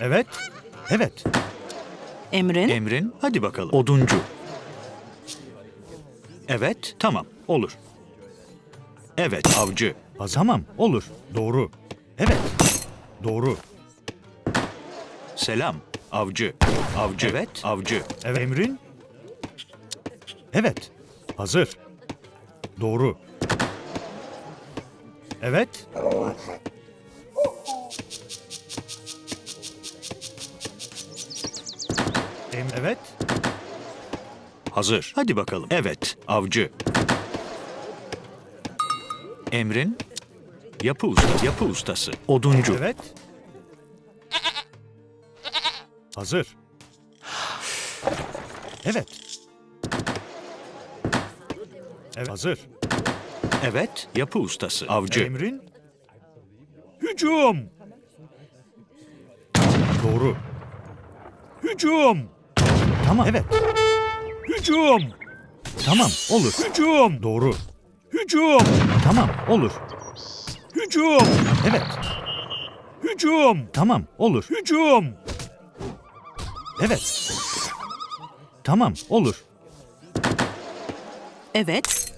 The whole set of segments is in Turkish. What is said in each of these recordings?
Evet. Evet. Emrin? Emrin, hadi bakalım. Oduncu. Evet, tamam, olur. Evet, avcı. Ha, Tamam. Olur. Doğru. Evet. Doğru. Selam, avcı. Avcı. Evet, avcı. Evet. Emrin? Evet. Hazır. Doğru. Evet. Em evet. Hazır. Hadi bakalım. Evet, avcı. Emrin, yapı usta, yapı ustası. Oduncu. Evet. Hazır. Evet. Evet. Hazır. Evet, yapı ustası. Avcı. Emrin. Hücum. Doğru. Hücum. Tamam. Evet. Hücum. Tamam. Olur. Hücum. Doğru. Hücum. Tamam. Olur. Hücum. Evet. Hücum. Tamam. Olur. Hücum. Evet. Tamam. Olur. Evet.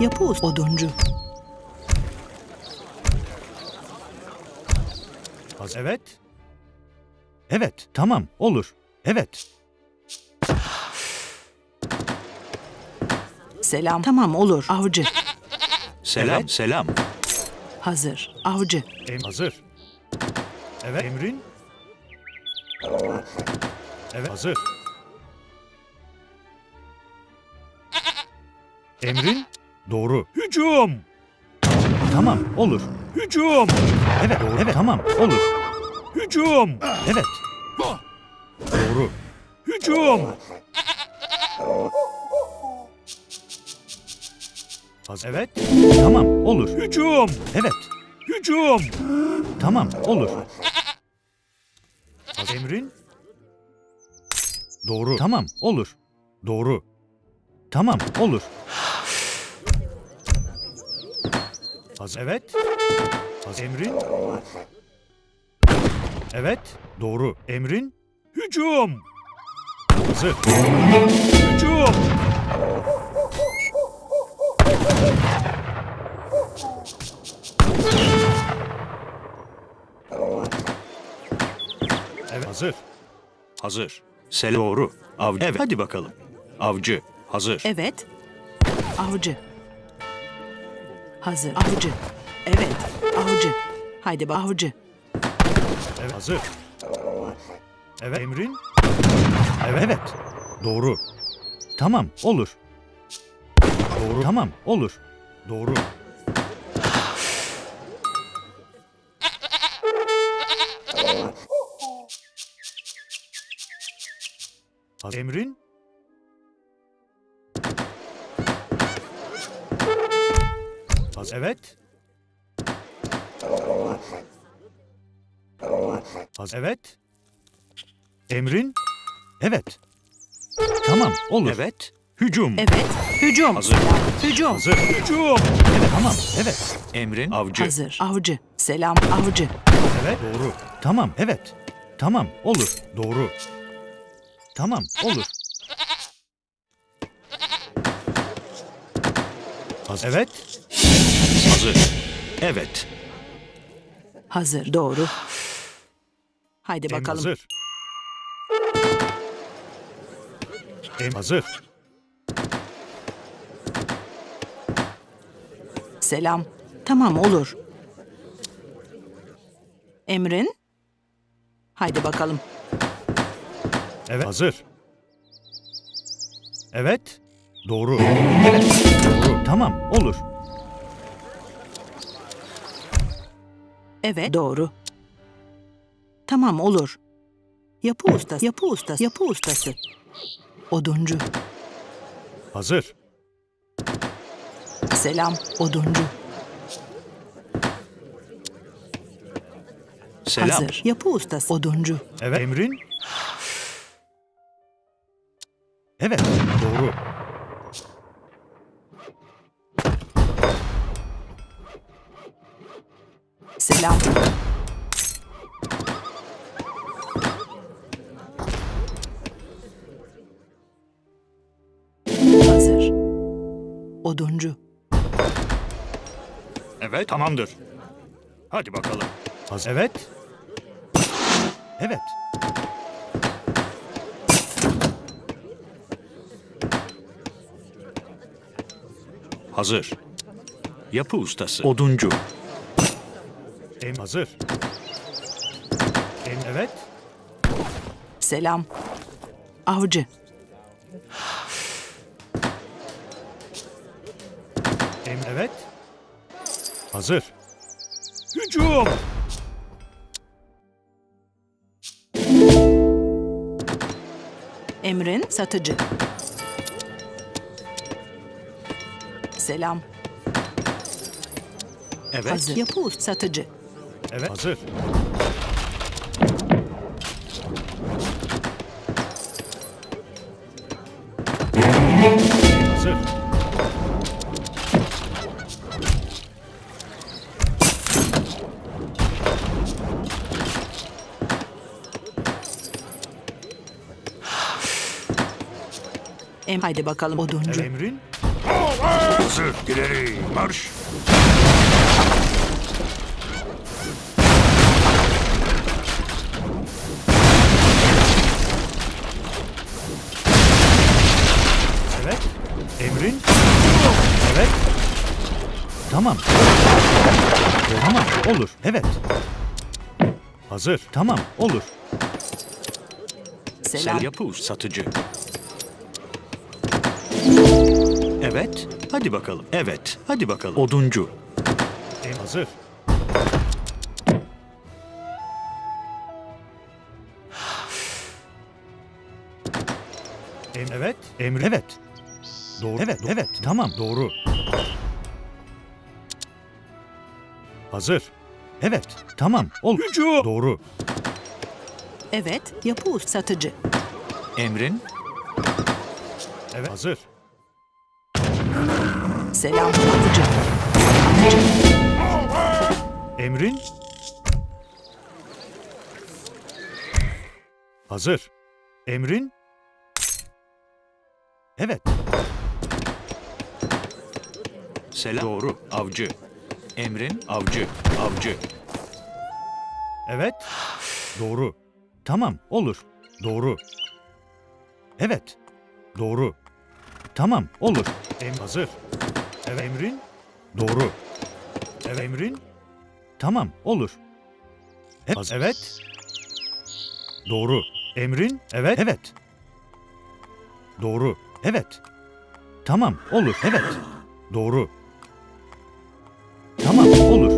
Yapı. Oduncu. Az evet. Evet. Tamam. Olur. Evet. Selam. Tamam olur. Avcı. Selam, selam. Hazır. Avcı. Em hazır. Evet. Emrin. Evet. Hazır. Emrin. Doğru. Hücum. Tamam. Olur. Hücum. Evet. Doğru. Evet. Tamam. Olur. Hücum. Evet. Doğru. Hücum. Hazır. Evet. Tamam. Olur. Hücum. Evet. Hücum. Tamam. Olur. Hazır. Emrin. Doğru. Tamam. Olur. Doğru. Tamam. Olur. Hazır. Evet. Hazır. Emrin. Evet. Doğru. Emrin. Hücum. Hazır. Hücum. Evet. Hazır. Hazır. Selam. Doğru. Avcı. Evet, hadi bakalım. Avcı. Hazır. Evet. Avcı. Hazır. Avcı. Evet. Avcı. Haydi bak avcı. Evet. Hazır. Evet. Emrin. Evet. Evet. Doğru. Tamam. Olur. Doğru. Tamam. Olur. Doğru. Hazır. Emrin. Hazır. Evet. Hazır. Evet. Emrin. Evet. Tamam. Olur. Evet. Hücum. Evet. Hücum. Hazır. Hücum. Hazır. Hücum. Evet. Tamam. Evet. Emrin. Avcı. Hazır. Avcı. Selam. Avcı. Evet. Doğru. Tamam. Evet. Tamam. Olur. Doğru. Tamam. Olur. Hazır. Evet. Hazır. Evet. Hazır. Doğru. Haydi Em bakalım. hazır. Em hazır. Selam. Tamam olur. Emrin? Haydi bakalım. Evet. Hazır. Evet. Doğru. Evet. Doğru. Tamam. Olur. Evet. Doğru. Tamam olur. Yapı ustası. Yapı ustası. Yapı ustası. Oduncu. Hazır. Selam. Oduncu. Selam. Hazır. Yapı ustası. Oduncu. Evet. Emrin. Evet. Doğru. Selam. Oduncu. Evet. Tamamdır. Hadi bakalım. Hazır. Evet. Evet. Hazır. Yapı ustası. Oduncu. Em hazır. Em evet. Selam. Avcı. Hazır. Hücum. Emrin satıcı. Selam. Evet. Hazır. Yapı satıcı. Evet. Hazır. Hazır. Em haydi bakalım oduncu. Emrin. Hazır. İleri. Marş. Evet. Emrin. Evet. Tamam. Tamam. Olur. Evet. Hazır. Tamam. Olur. Selam. Sen yapı. Satıcı. Evet. Hadi bakalım. Evet. Hadi bakalım. Oduncu. Em hazır. Em evet. Emri evet. Doğru. Evet. Evet. Tamam. Doğru. Hazır. Evet. Tamam. Ol. Doğru. Evet. Yapı satıcı. Emrin. Evet. Hazır. Selam. Avcı. Emrin. Hazır. Emrin. Evet. Selam. Doğru. Avcı. Emrin. Avcı. Avcı. Evet. Doğru. Tamam, olur. Doğru. Evet. Doğru. Tamam, olur. Em hazır. Evet. Emrin. Doğru. Evet. Emrin. Tamam, olur. Evet. Hazır. Evet. Doğru. Emrin. Evet. Evet. Doğru. Evet. Tamam, olur. Evet. Doğru. Tamam, olur.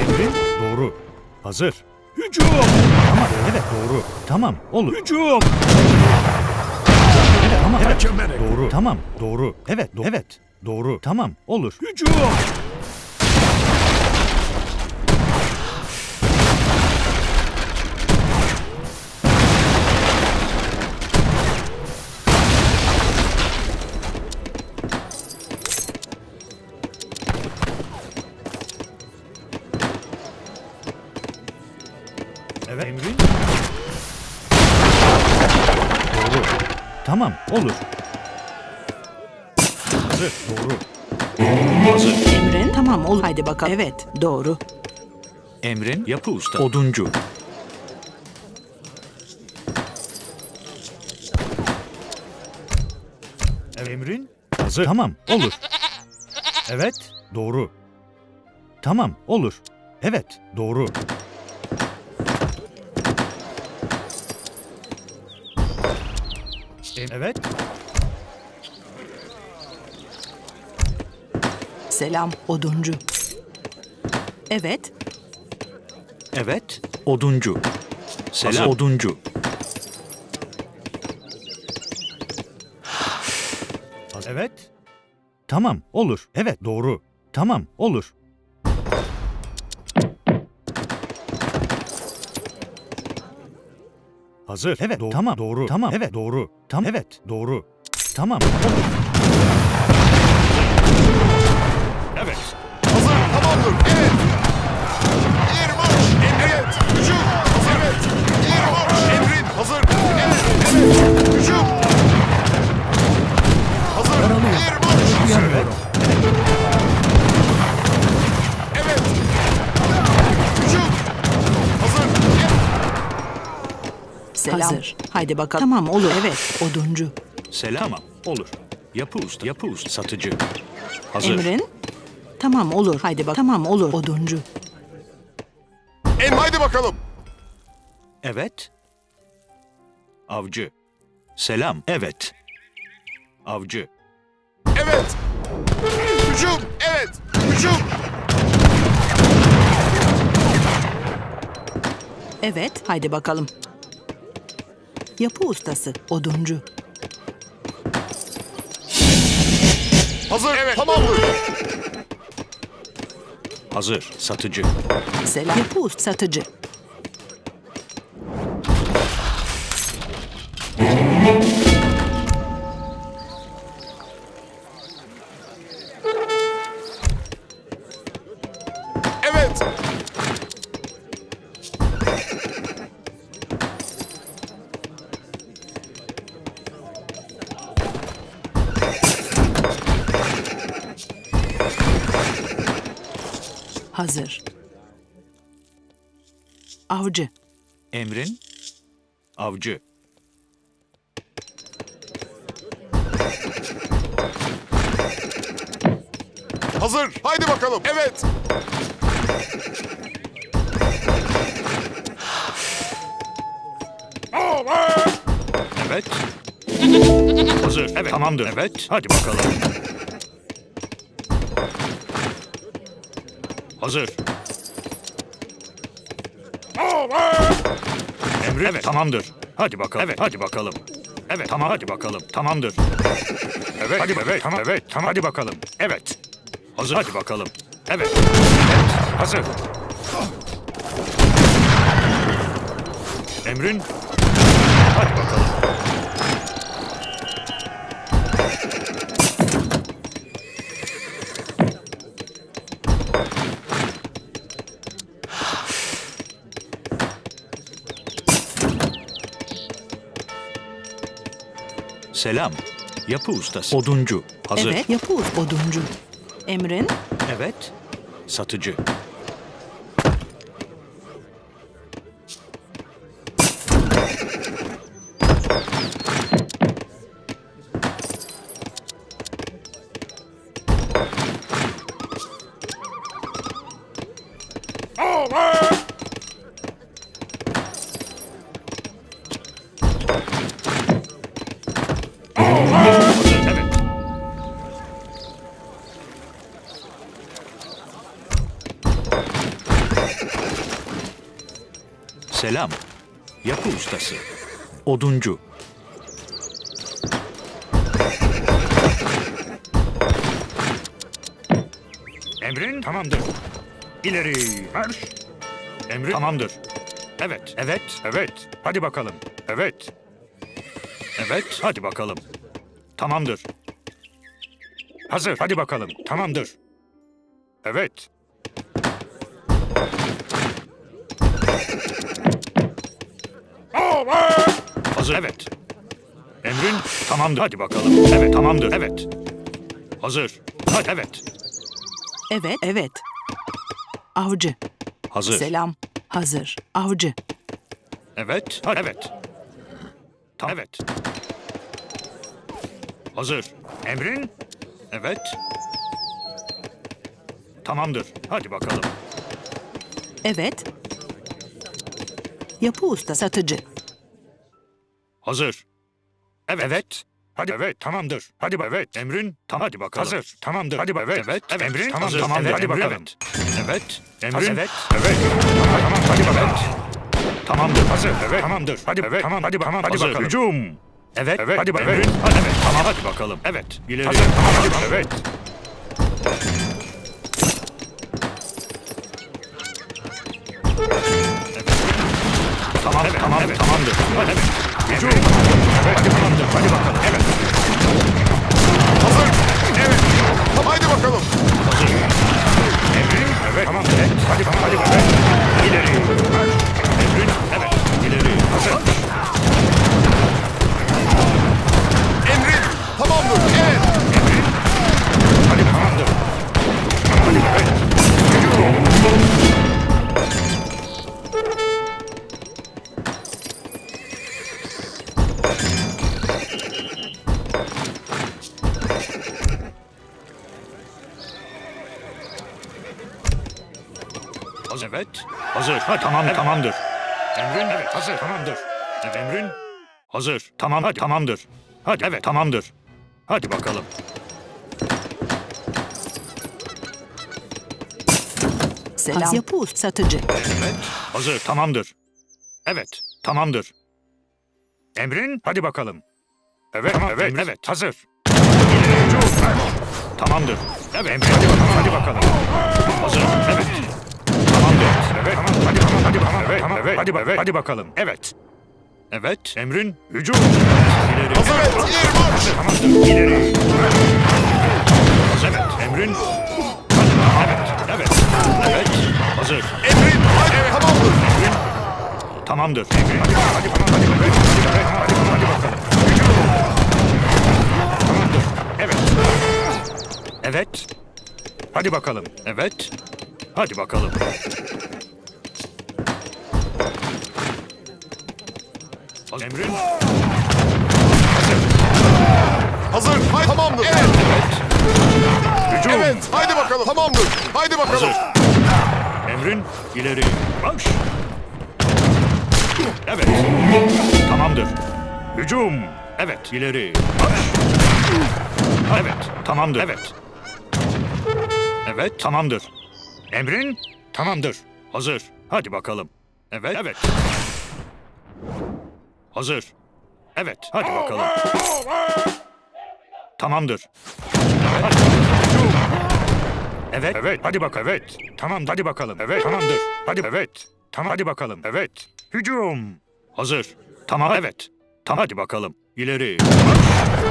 Emrin. Doğru. Hazır. Hücum! Tamam, evet doğru. Tamam, olur. Hücum! Evet, tamam, evet. Doğru. Tamam, doğru. Evet, do- evet. Doğru. Tamam, olur. Hücum! Evet. Emrin. Doğru. Tamam, olur. Doğru. Hazır. Emrin tamam ol. Haydi bakalım. Evet. Doğru. Emrin. Yapı usta. Oduncu. Evet. Emrin. Hazır. Tamam, olur. Evet, doğru. Tamam, olur. Evet, doğru. Evet. Selam. Oduncu. Evet. Evet. Oduncu. Selam. Hazır. Oduncu. Evet. Tamam, olur. Evet, doğru. Tamam, olur. Hazır. Evet, doğru. Tamam, doğru. Tamam, evet, doğru. Tam, evet, doğru. Tamam, olur. Tamamdır. Evet. Marş. Evet. Hücum. Hazır. Evet. Marş. Emrin. Hazır. Evet. Evet. Hücum. Hazır. Evet. Hücum. Hazır. Evet. Selam. Hazır. Haydi bakalım. Tamam olur. Evet. Oduncu. Selam. Olur. Yapı usta, yapı usta, satıcı. Hazır. Emrin? Tamam olur. Haydi bak. Tamam olur. Oduncu. Em haydi bakalım. Evet. Avcı. Selam. Evet. Avcı. Evet. Hücum. Evet. Hücum. Evet. Haydi bakalım. Yapı ustası. Oduncu. Hazır. Evet. Tamamdır. Hazır. Satıcı. Selam. Ustası. Satıcı. Hazır. Avcı. Emrin. Avcı. Hazır. Haydi bakalım. Evet. Evet. Hazır. Evet. Tamamdır. Evet. Hadi bakalım. Hazır. Emri. Evet. Tamamdır. Hadi bakalım. Evet. Hadi bakalım. Evet. Tamam. Hadi bakalım. Tamamdır. Evet. Hadi evet. Tamam. Evet. Tamam. Hadi bakalım. Evet. Hazır. Hadi bakalım. Evet. Evet. Hazır. Emrin. Hadi bakalım. Selam. Yapı ustası. Oduncu. Hazır. Evet. Yapı ustası. Oduncu. Emrin? Evet. Satıcı. Selam. Yapı ustası. Oduncu. Emrin tamamdır. İleri marş. Emrin tamamdır. Evet, evet, evet. Hadi bakalım. Evet. Evet, hadi bakalım. Tamamdır. Hazır, hadi bakalım. Tamamdır. Evet. Hazır. Evet. Emrin tamamdır. Hadi bakalım. Evet tamamdır. Evet. Hazır. Hadi evet. Evet. Evet. Avcı. Hazır. Selam. Hazır. Avcı. Evet. Hadi evet. Tam evet. Hazır. Emrin. Evet. Tamamdır. Hadi bakalım. Evet. Yapı usta. Satıcı. Hazır. Evet. Evet. Hadi evet tamamdır. Hadi evet emrin tam hadi bakalım. Hazır. Tamamdır. Hadi bak evet. Evet. Emrin tamamdır. Tamamdır. hadi bakalım. Evet. Emrin. Evet. Evet. Tamam tamam hadi bakalım. Tamamdır. Hazır. Evet. Tamamdır. Hadi evet. Tamam hadi tamam hadi bakalım. Hücum. Evet. Evet. Hadi bakalım. Emrin. Hadi evet. Tamam hadi bakalım. Evet. İleri. Hazır. Tamam hadi bakalım. Evet. Tamam, evet, tamam, evet. tamamdır. Evet. Hücum. Evet yıprandım. Hadi bakalım. Evet. Hazır. Evet. Haydi bakalım. Hazır. Emrin. Evet. Tamam. Evet. Hadi bakalım. Hadi bakalım. Evet. İleri. Ver. Emrin. Evet. İleri. Hazır. Emrin. Tamamdır. Evet. Ha, tamam tamamdır. Emrin evet hazır. Tamamdır. Evet, Emrin hazır. Tamam hadi tamamdır. Hadi evet tamamdır. Hadi bakalım. Selam. Ustası. Satıcı. Evet. Hazır. Tamamdır. Evet. Tamamdır. Emrin hadi bakalım. Evet. Tamam, evet. Evet. Hazır. Tamamdır. Evet. Emrin hadi bakalım. Hadi bakalım. Hazır. Evet. Tamamdır. Evet. Tamam, hadi tamam, hadi tamam. Evet, tamam. Evet, hadi, evet, hadi bakalım. Evet. Evet. Emrin hücum. İleri. Hazır et. İleri marş. Tamam. İleri. Evet. Emrin. Evet. Evet. Evet. Hazır. Emrin. Hadi. Evet. Tamamdır. Emrin. Tamamdır. Emrin. Hadi, hadi, hadi, hadi, hadi, hadi, hadi, hadi bakalım. Hücum. Tamamdır. Evet. Evet. Hadi bakalım. Evet. Hadi bakalım. Emrin. Hazır. Haydi. Tamamdır. Evet. Hücum. Evet. Haydi bakalım. Tamamdır. Haydi bakalım. Hazır. Emrin ileri. Marş. Evet. Tamamdır. Hücum. Evet ileri. Marş. Evet. Tamamdır. Evet. Evet tamamdır. Emrin tamamdır. Hazır. Hadi bakalım. Evet. Evet. Hazır. Evet. Hadi bakalım. Tamamdır. Evet. Hücum. Evet. Evet. Hadi bak. Evet. Tamam. Hadi bakalım. Evet. Tamamdır. Hadi. Evet. Tamam. Hadi bakalım. Evet. Hücum. Hazır. Tamam. Evet. Tamam. Hadi bakalım. İleri.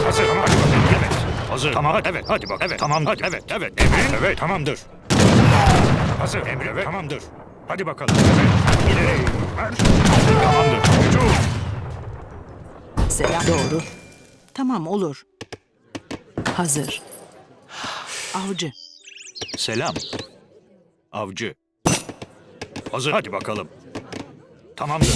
Hazır. Tamam. Hadi bakalım. Evet. Hazır. Tamam. Hadi. Evet. Hadi bak. Evet. Tamam. Hadi. Evet. Evet. Emrin. Evet. Tamamdır. Hazır. Emrin. Evet. Tamamdır. Hadi bakalım. Evet. İleri. Tamamdır. Hücum. Selam. Doğru. Tamam olur. Hazır. Avcı. Selam. Avcı. Hazır. Hadi bakalım. Tamamdır.